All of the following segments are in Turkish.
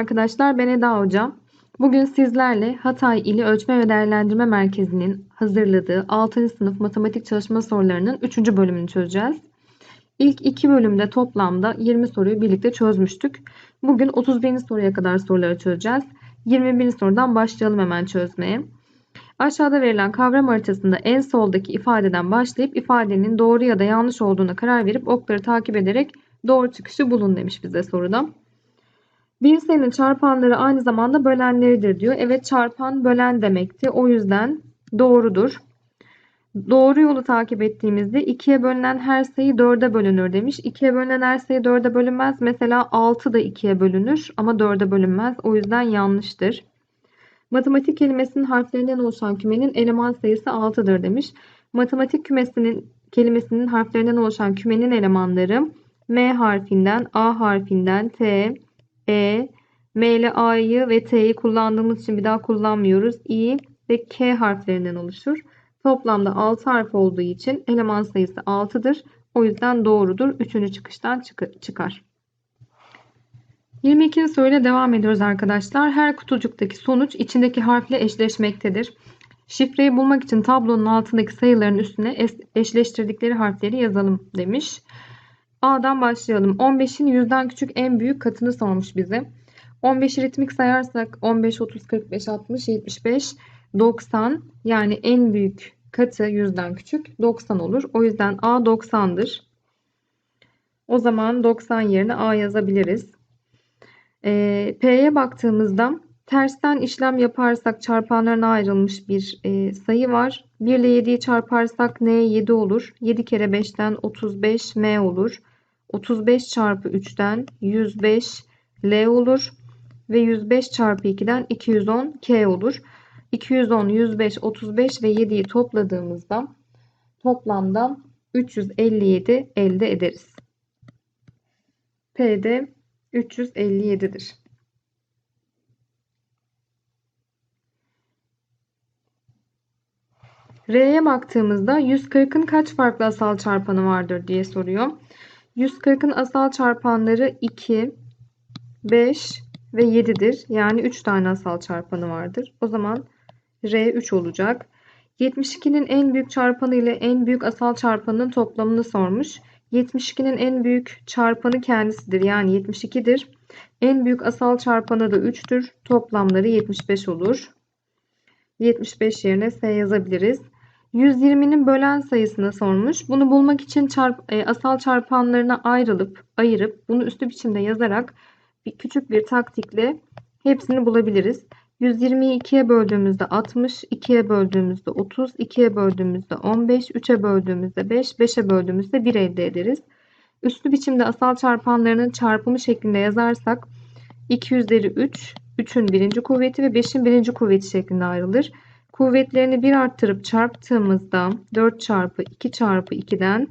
arkadaşlar ben Eda Hoca. Bugün sizlerle Hatay İli Ölçme ve Değerlendirme Merkezi'nin hazırladığı 6. sınıf matematik çalışma sorularının 3. bölümünü çözeceğiz. İlk iki bölümde toplamda 20 soruyu birlikte çözmüştük. Bugün 31. soruya kadar soruları çözeceğiz. 21. sorudan başlayalım hemen çözmeye. Aşağıda verilen kavram haritasında en soldaki ifadeden başlayıp ifadenin doğru ya da yanlış olduğuna karar verip okları takip ederek doğru çıkışı bulun demiş bize soruda. Bir sayının çarpanları aynı zamanda bölenleridir diyor. Evet çarpan bölen demekti. O yüzden doğrudur. Doğru yolu takip ettiğimizde 2'ye bölünen her sayı 4'e bölünür demiş. 2'ye bölünen her sayı 4'e bölünmez. Mesela 6 da 2'ye bölünür ama 4'e bölünmez. O yüzden yanlıştır. Matematik kelimesinin harflerinden oluşan kümenin eleman sayısı 6'dır demiş. Matematik kümesinin kelimesinin harflerinden oluşan kümenin elemanları M harfinden, A harfinden, T, E, M ile A'yı ve T'yi kullandığımız için bir daha kullanmıyoruz. I ve K harflerinden oluşur. Toplamda 6 harf olduğu için eleman sayısı 6'dır. O yüzden doğrudur. Üçüncü çıkıştan çıkar. 22. soruyla devam ediyoruz arkadaşlar. Her kutucuktaki sonuç içindeki harfle eşleşmektedir. Şifreyi bulmak için tablonun altındaki sayıların üstüne eşleştirdikleri harfleri yazalım demiş. A'dan başlayalım. 15'in 100'den küçük en büyük katını sormuş bize. 15'i ritmik sayarsak 15, 30, 45, 60, 75, 90 yani en büyük katı 100'den küçük 90 olur. O yüzden A 90'dır. O zaman 90 yerine A yazabiliriz. E, P'ye baktığımızda tersten işlem yaparsak çarpanlarına ayrılmış bir e, sayı var. 1 ile 7'yi çarparsak N 7 olur. 7 kere 5'ten 35 M olur. 35 çarpı 3'ten 105 L olur. Ve 105 çarpı 2'den 210 K olur. 210, 105, 35 ve 7'yi topladığımızda toplamda 357 elde ederiz. P'de 357'dir. R'ye baktığımızda 140'ın kaç farklı asal çarpanı vardır diye soruyor. 140'ın asal çarpanları 2, 5 ve 7'dir. Yani 3 tane asal çarpanı vardır. O zaman R 3 olacak. 72'nin en büyük çarpanı ile en büyük asal çarpanının toplamını sormuş. 72'nin en büyük çarpanı kendisidir. Yani 72'dir. En büyük asal çarpanı da 3'tür. Toplamları 75 olur. 75 yerine S yazabiliriz. 120'nin bölen sayısını sormuş. Bunu bulmak için çarp, e, asal çarpanlarına ayrılıp ayırıp bunu üstü biçimde yazarak bir küçük bir taktikle hepsini bulabiliriz. 120'yi 2'ye böldüğümüzde 60, 2'ye böldüğümüzde 30, 2'ye böldüğümüzde 15, 3'e böldüğümüzde 5, 5'e böldüğümüzde 1 elde ederiz. Üslü biçimde asal çarpanlarının çarpımı şeklinde yazarsak 2 üzeri 3, 3'ün birinci kuvveti ve 5'in birinci kuvveti şeklinde ayrılır. Kuvvetlerini 1 arttırıp çarptığımızda 4 çarpı 2 çarpı 2'den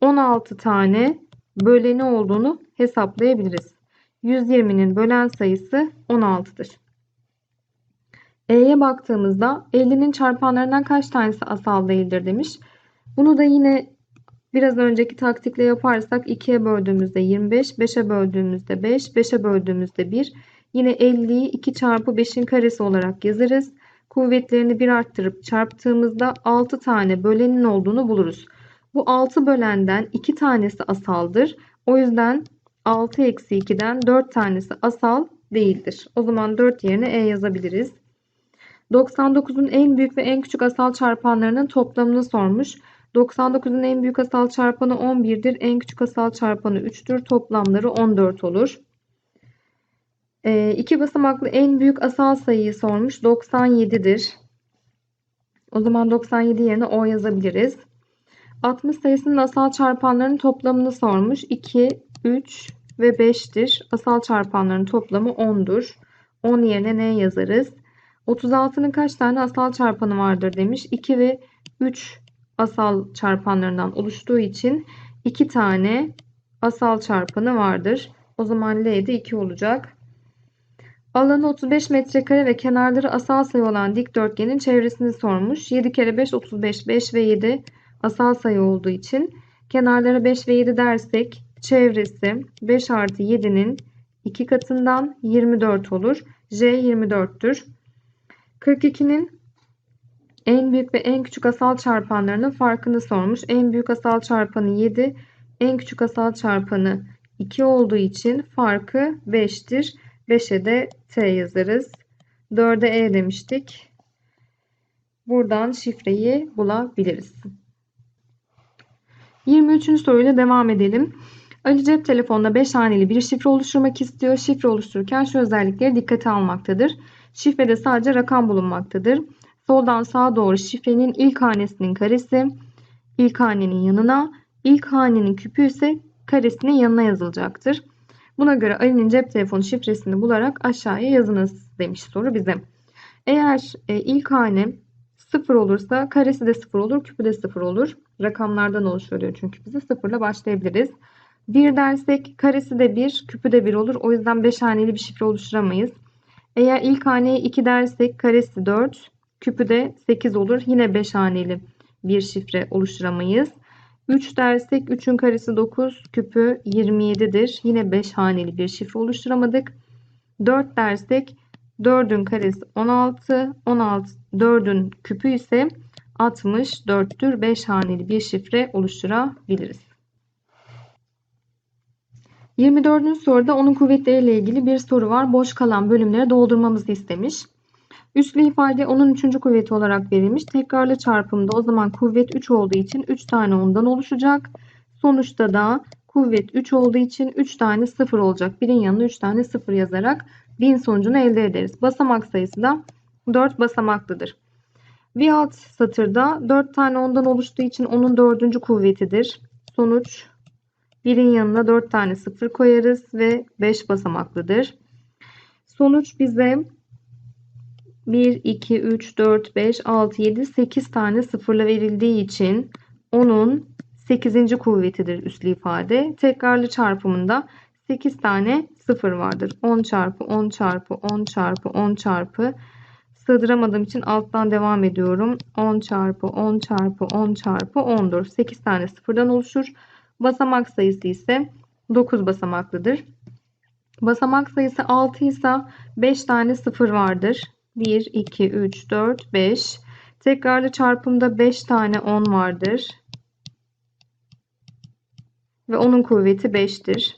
16 tane böleni olduğunu hesaplayabiliriz. 120'nin bölen sayısı 16'dır. E'ye baktığımızda 50'nin çarpanlarından kaç tanesi asal değildir demiş. Bunu da yine biraz önceki taktikle yaparsak 2'ye böldüğümüzde 25, 5'e böldüğümüzde 5, 5'e böldüğümüzde 1. Yine 50'yi 2 çarpı 5'in karesi olarak yazarız. Kuvvetlerini bir arttırıp çarptığımızda 6 tane bölenin olduğunu buluruz. Bu 6 bölenden 2 tanesi asaldır. O yüzden 6 eksi 2'den 4 tanesi asal değildir. O zaman 4 yerine E yazabiliriz. 99'un en büyük ve en küçük asal çarpanlarının toplamını sormuş. 99'un en büyük asal çarpanı 11'dir. En küçük asal çarpanı 3'tür. Toplamları 14 olur. E, iki basamaklı en büyük asal sayıyı sormuş. 97'dir. O zaman 97 yerine O yazabiliriz. 60 sayısının asal çarpanlarının toplamını sormuş. 2, 3 ve 5'tir. Asal çarpanların toplamı 10'dur. 10 yerine ne yazarız? 36'nın kaç tane asal çarpanı vardır demiş. 2 ve 3 asal çarpanlarından oluştuğu için 2 tane asal çarpanı vardır. O zaman L'de 2 olacak. Alanı 35 metrekare ve kenarları asal sayı olan dikdörtgenin çevresini sormuş. 7 kere 5 35 5 ve 7 asal sayı olduğu için kenarlara 5 ve 7 dersek çevresi 5 artı 7'nin 2 katından 24 olur. J 24'tür. 42'nin en büyük ve en küçük asal çarpanlarının farkını sormuş. En büyük asal çarpanı 7, en küçük asal çarpanı 2 olduğu için farkı 5'tir. 5'e de T yazarız. 4'e E demiştik. Buradan şifreyi bulabiliriz. 23. soruyla devam edelim. Ali cep telefonunda 5 haneli bir şifre oluşturmak istiyor. Şifre oluştururken şu özellikleri dikkate almaktadır. Şifrede sadece rakam bulunmaktadır. Soldan sağa doğru şifrenin ilk hanesinin karesi, ilk hanenin yanına, ilk hanenin küpü ise karesinin yanına yazılacaktır. Buna göre Ali'nin cep telefonu şifresini bularak aşağıya yazınız demiş soru bize. Eğer e, ilk hane 0 olursa karesi de 0 olur, küpü de 0 olur. Rakamlardan oluşuyor çünkü bize 0 ile başlayabiliriz. 1 dersek karesi de 1, küpü de 1 olur. O yüzden 5 haneli bir şifre oluşturamayız. Eğer ilk haneye 2 dersek karesi 4, küpü de 8 olur. Yine 5 haneli bir şifre oluşturamayız. 3 dersek 3'ün karesi 9, küpü 27'dir. Yine 5 haneli bir şifre oluşturamadık. 4 dersek 4'ün karesi 16, 16 4'ün küpü ise 64'tür. 5 haneli bir şifre oluşturabiliriz. 24. soruda onun kuvvetleriyle ilgili bir soru var. Boş kalan bölümleri doldurmamızı istemiş. Üslü ifade onun üçüncü kuvveti olarak verilmiş. Tekrarlı çarpımda o zaman kuvvet 3 olduğu için 3 tane ondan oluşacak. Sonuçta da kuvvet 3 olduğu için 3 tane 0 olacak. Birin yanına 3 tane 0 yazarak bin sonucunu elde ederiz. Basamak sayısı da 4 basamaklıdır. Bir alt satırda 4 tane ondan oluştuğu için onun dördüncü kuvvetidir. Sonuç birin yanına 4 tane 0 koyarız ve 5 basamaklıdır. Sonuç bize 1, 2, 3, 4, 5, 6, 7, 8 tane sıfırla verildiği için onun 8. kuvvetidir üslü ifade. Tekrarlı çarpımında 8 tane sıfır vardır. 10 çarpı 10 çarpı 10 çarpı 10 çarpı sığdıramadığım için alttan devam ediyorum. 10 çarpı 10 çarpı 10 çarpı 10'dur. 8 tane sıfırdan oluşur. Basamak sayısı ise 9 basamaklıdır. Basamak sayısı 6 ise 5 tane sıfır vardır. 1, 2, 3, 4, 5. Tekrarlı çarpımda 5 tane 10 vardır. Ve onun kuvveti 5'tir.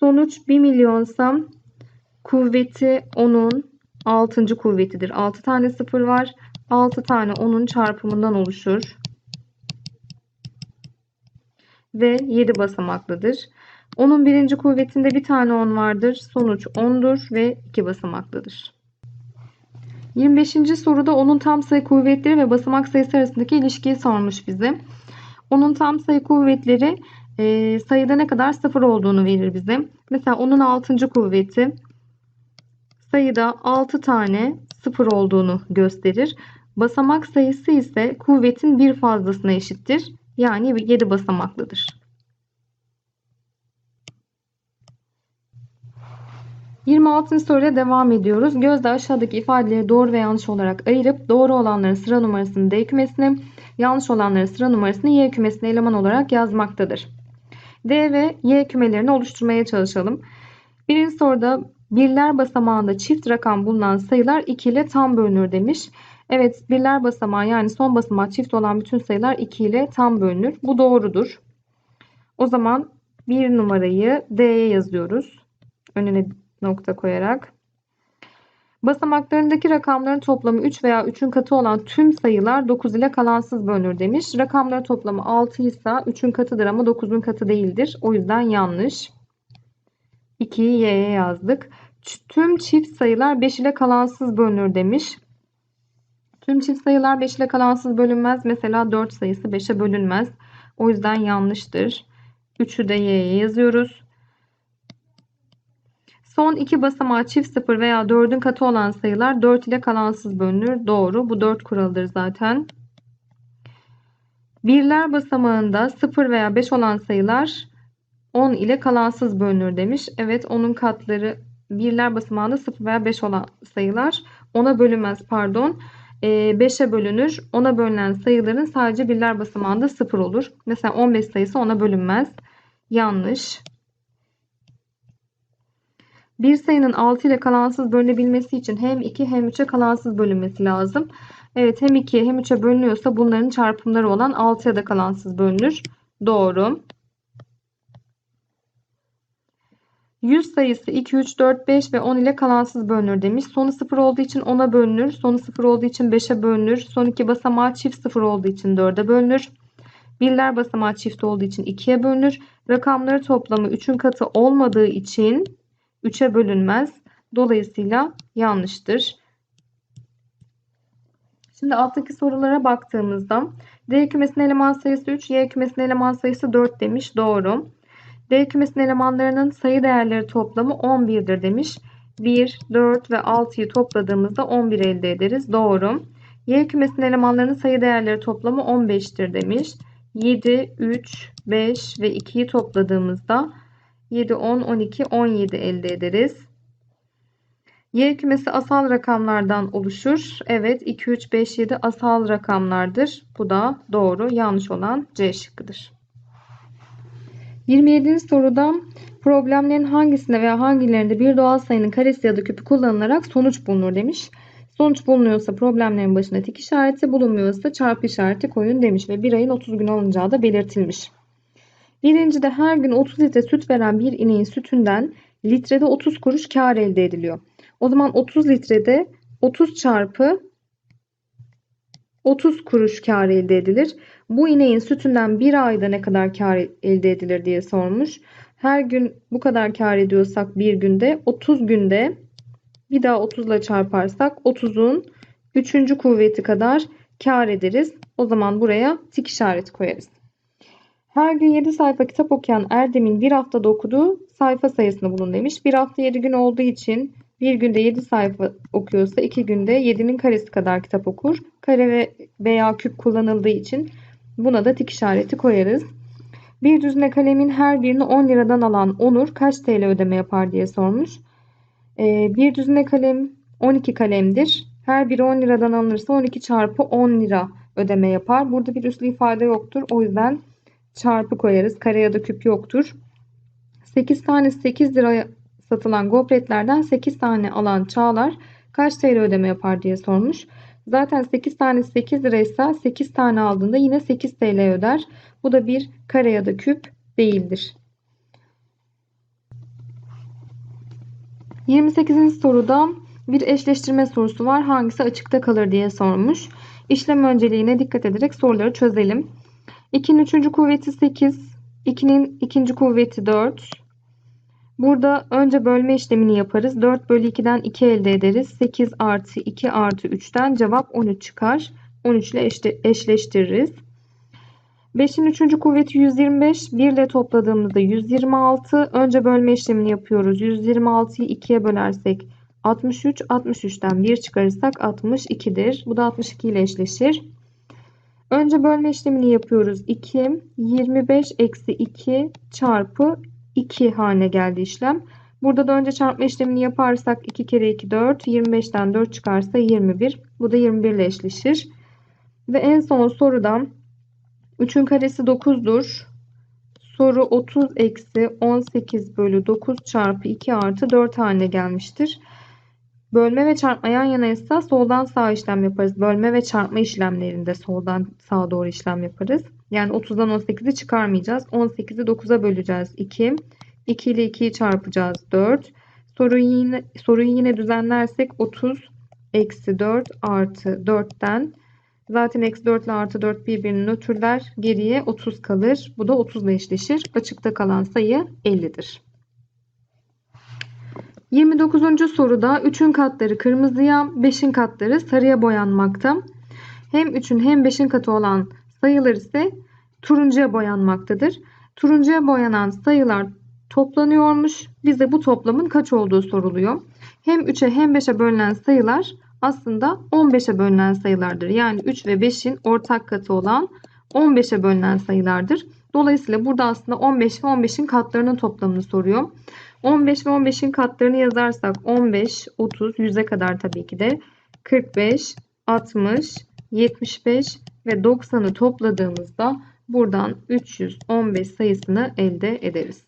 Sonuç 1 milyonsam kuvveti 10'un 6. kuvvetidir. 6 tane 0 var. 6 tane 10'un çarpımından oluşur. Ve 7 basamaklıdır. Onun birinci kuvvetinde bir tane 10 vardır. Sonuç 10'dur ve 2 basamaklıdır. 25. soruda onun tam sayı kuvvetleri ve basamak sayısı arasındaki ilişkiyi sormuş bize. Onun tam sayı kuvvetleri e, sayıda ne kadar sıfır olduğunu verir bize. Mesela onun 6. kuvveti sayıda 6 tane sıfır olduğunu gösterir. Basamak sayısı ise kuvvetin bir fazlasına eşittir. Yani 7 basamaklıdır. 26. soruyla devam ediyoruz. Gözde aşağıdaki ifadeleri doğru ve yanlış olarak ayırıp doğru olanların sıra numarasını D kümesine, yanlış olanların sıra numarasını Y kümesine eleman olarak yazmaktadır. D ve Y kümelerini oluşturmaya çalışalım. Birinci soruda birler basamağında çift rakam bulunan sayılar 2 ile tam bölünür demiş. Evet birler basamağı yani son basamağı çift olan bütün sayılar 2 ile tam bölünür. Bu doğrudur. O zaman bir numarayı D'ye yazıyoruz. Önüne nokta koyarak. Basamaklarındaki rakamların toplamı 3 veya 3'ün katı olan tüm sayılar 9 ile kalansız bölünür demiş. Rakamların toplamı 6 ise 3'ün katıdır ama 9'un katı değildir. O yüzden yanlış. 2'yi y'ye yazdık. Tüm çift sayılar 5 ile kalansız bölünür demiş. Tüm çift sayılar 5 ile kalansız bölünmez. Mesela 4 sayısı 5'e bölünmez. O yüzden yanlıştır. 3'ü de y'ye yazıyoruz. Son iki basamağı çift sıfır veya 4'ün katı olan sayılar 4 ile kalansız bölünür. Doğru. Bu 4 kuralıdır zaten. Birler basamağında 0 veya 5 olan sayılar 10 ile kalansız bölünür demiş. Evet onun katları birler basamağında 0 veya 5 olan sayılar 10'a bölünmez pardon. 5'e ee, bölünür. 10'a bölünen sayıların sadece birler basamağında 0 olur. Mesela 15 sayısı 10'a bölünmez. Yanlış. Bir sayının 6 ile kalansız bölünebilmesi için hem 2 hem 3'e kalansız bölünmesi lazım. Evet hem 2'ye hem 3'e bölünüyorsa bunların çarpımları olan 6'ya da kalansız bölünür. Doğru. 100 sayısı 2, 3, 4, 5 ve 10 ile kalansız bölünür demiş. Sonu 0 olduğu için 10'a bölünür. Sonu 0 olduğu için 5'e bölünür. Son iki basamağı çift 0 olduğu için 4'e bölünür. Birler basamağı çift olduğu için 2'ye bölünür. Rakamları toplamı 3'ün katı olmadığı için 3'e bölünmez. Dolayısıyla yanlıştır. Şimdi alttaki sorulara baktığımızda D kümesinin eleman sayısı 3, Y kümesinin eleman sayısı 4 demiş. Doğru. D kümesinin elemanlarının sayı değerleri toplamı 11'dir demiş. 1, 4 ve 6'yı topladığımızda 11 elde ederiz. Doğru. Y kümesinin elemanlarının sayı değerleri toplamı 15'tir demiş. 7, 3, 5 ve 2'yi topladığımızda 7, 10, 12, 17 elde ederiz. Y kümesi asal rakamlardan oluşur. Evet 2, 3, 5, 7 asal rakamlardır. Bu da doğru. Yanlış olan C şıkkıdır. 27. soruda problemlerin hangisinde veya hangilerinde bir doğal sayının karesi ya da küpü kullanılarak sonuç bulunur demiş. Sonuç bulunuyorsa problemlerin başına tik işareti, bulunmuyorsa çarpı işareti koyun demiş ve bir ayın 30 gün alınacağı da belirtilmiş. Birincide her gün 30 litre süt veren bir ineğin sütünden litrede 30 kuruş kar elde ediliyor. O zaman 30 litrede 30 çarpı 30 kuruş kar elde edilir. Bu ineğin sütünden bir ayda ne kadar kar elde edilir diye sormuş. Her gün bu kadar kar ediyorsak bir günde 30 günde bir daha 30 ile çarparsak 30'un 3. kuvveti kadar kar ederiz. O zaman buraya tik işareti koyarız. Her gün 7 sayfa kitap okuyan Erdem'in bir haftada okuduğu sayfa sayısını bulun demiş. Bir hafta 7 gün olduğu için bir günde 7 sayfa okuyorsa 2 günde 7'nin karesi kadar kitap okur. Kare ve veya küp kullanıldığı için buna da tik işareti koyarız. Bir düzine kalemin her birini 10 liradan alan Onur kaç TL ödeme yapar diye sormuş. Ee, bir düzine kalem 12 kalemdir. Her biri 10 liradan alınırsa 12 çarpı 10 lira ödeme yapar. Burada bir üslü ifade yoktur. O yüzden çarpı koyarız. Kare ya da küp yoktur. 8 tane 8 liraya satılan gofretlerden 8 tane alan Çağlar kaç TL ödeme yapar diye sormuş. Zaten 8 tane 8 liraysa 8 tane aldığında yine 8 TL öder. Bu da bir kare ya da küp değildir. 28. soruda bir eşleştirme sorusu var. Hangisi açıkta kalır diye sormuş. İşlem önceliğine dikkat ederek soruları çözelim. 2'nin 3. kuvveti 8. 2'nin 2. kuvveti 4. Burada önce bölme işlemini yaparız. 4 bölü 2'den 2 elde ederiz. 8 artı 2 artı 3'ten cevap 13 çıkar. 13 ile eşleştiririz. 5'in 3. kuvveti 125. 1 ile topladığımızda 126. Önce bölme işlemini yapıyoruz. 126'yı 2'ye bölersek 63. 63'ten 1 çıkarırsak 62'dir. Bu da 62 ile eşleşir. Önce bölme işlemini yapıyoruz. 2, 25 eksi 2 çarpı 2 haline geldi işlem. Burada da önce çarpma işlemini yaparsak 2 kere 2 4. 25'ten 4 çıkarsa 21. Bu da 21 ile eşleşir. Ve en son sorudan 3'ün karesi 9'dur. Soru 30 eksi 18 bölü 9 çarpı 2 artı 4 haline gelmiştir. Bölme ve çarpma yan yanaysa soldan sağa işlem yaparız. Bölme ve çarpma işlemlerinde soldan sağa doğru işlem yaparız. Yani 30'dan 18'i çıkarmayacağız. 18'i 9'a böleceğiz. 2. 2 ile 2'yi çarpacağız. 4. Soruyu yine, soruyu yine düzenlersek 30 eksi 4 artı 4'ten zaten eksi 4 ile artı 4 birbirini nötrler. Geriye 30 kalır. Bu da 30 ile eşleşir. Açıkta kalan sayı 50'dir. 29. soruda 3'ün katları kırmızıya, 5'in katları sarıya boyanmakta. Hem 3'ün hem 5'in katı olan sayılar ise turuncuya boyanmaktadır. Turuncuya boyanan sayılar toplanıyormuş. Bize bu toplamın kaç olduğu soruluyor. Hem 3'e hem 5'e bölünen sayılar aslında 15'e bölünen sayılardır. Yani 3 ve 5'in ortak katı olan 15'e bölünen sayılardır. Dolayısıyla burada aslında 15 ve 15'in katlarının toplamını soruyor. 15 ve 15'in katlarını yazarsak 15, 30, 100'e kadar tabii ki de 45, 60, 75 ve 90'ı topladığımızda buradan 315 sayısını elde ederiz.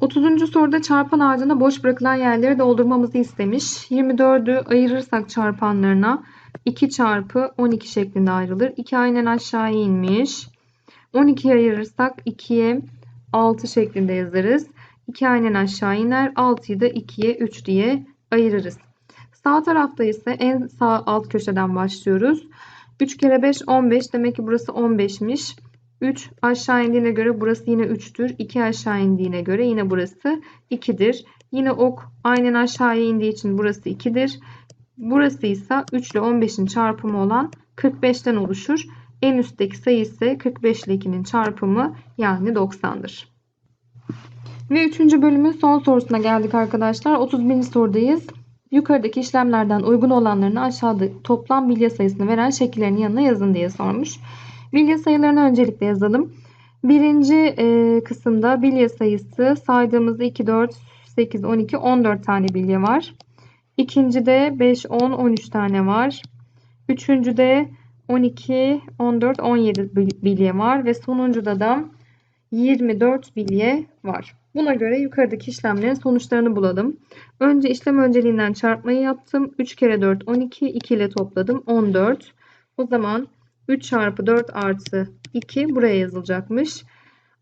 30. soruda çarpan ağacında boş bırakılan yerleri doldurmamızı istemiş. 24'ü ayırırsak çarpanlarına 2 çarpı 12 şeklinde ayrılır. 2 aynen aşağıya inmiş. 12'yi ayırırsak 2'ye 6 şeklinde yazarız. 2 aynen aşağı iner. 6'yı da 2'ye 3 diye ayırırız. Sağ tarafta ise en sağ alt köşeden başlıyoruz. 3 kere 5 15 demek ki burası 15'miş. 3 aşağı indiğine göre burası yine 3'tür. 2 aşağı indiğine göre yine burası 2'dir. Yine ok aynen aşağıya indiği için burası 2'dir. Burası ise 3 ile 15'in çarpımı olan 45'ten oluşur. En üstteki sayı ise 45 ile 2'nin çarpımı yani 90'dır. Ve 3. bölümün son sorusuna geldik arkadaşlar. 31. sorudayız. Yukarıdaki işlemlerden uygun olanlarını aşağıda toplam bilye sayısını veren şekillerin yanına yazın diye sormuş. Bilye sayılarını öncelikle yazalım. Birinci e, kısımda bilye sayısı saydığımızda 2, 4, 8, 12, 14 tane bilye var. İkincide 5, 10, 13 tane var. Üçüncüde 12, 14, 17 bilye var. Ve sonuncuda da 24 bilye var. Buna göre yukarıdaki işlemlerin sonuçlarını bulalım. Önce işlem önceliğinden çarpmayı yaptım. 3 kere 4 12, 2 ile topladım 14. O zaman 3 çarpı 4 artı 2 buraya yazılacakmış.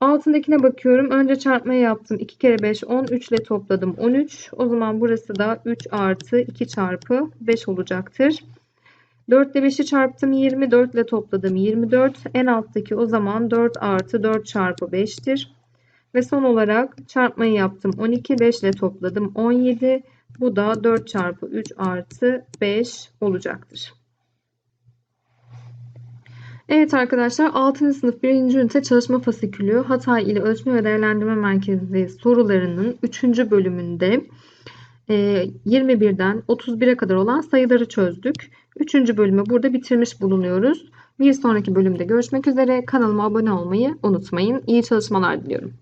Altındakine bakıyorum. Önce çarpmayı yaptım. 2 kere 5 10. 3 ile topladım 13. O zaman burası da 3 artı 2 çarpı 5 olacaktır. 4 ile 5'i çarptım 20. 4 ile topladım 24. En alttaki o zaman 4 artı 4 çarpı 5'tir. Ve son olarak çarpmayı yaptım. 12 5 ile topladım 17. Bu da 4 çarpı 3 artı 5 olacaktır. Evet arkadaşlar 6. sınıf 1. ünite çalışma fasikülü Hatay ile Ölçme ve Değerlendirme Merkezi sorularının 3. bölümünde 21'den e, 31'e kadar olan sayıları çözdük. 3. bölümü burada bitirmiş bulunuyoruz. Bir sonraki bölümde görüşmek üzere. Kanalıma abone olmayı unutmayın. İyi çalışmalar diliyorum.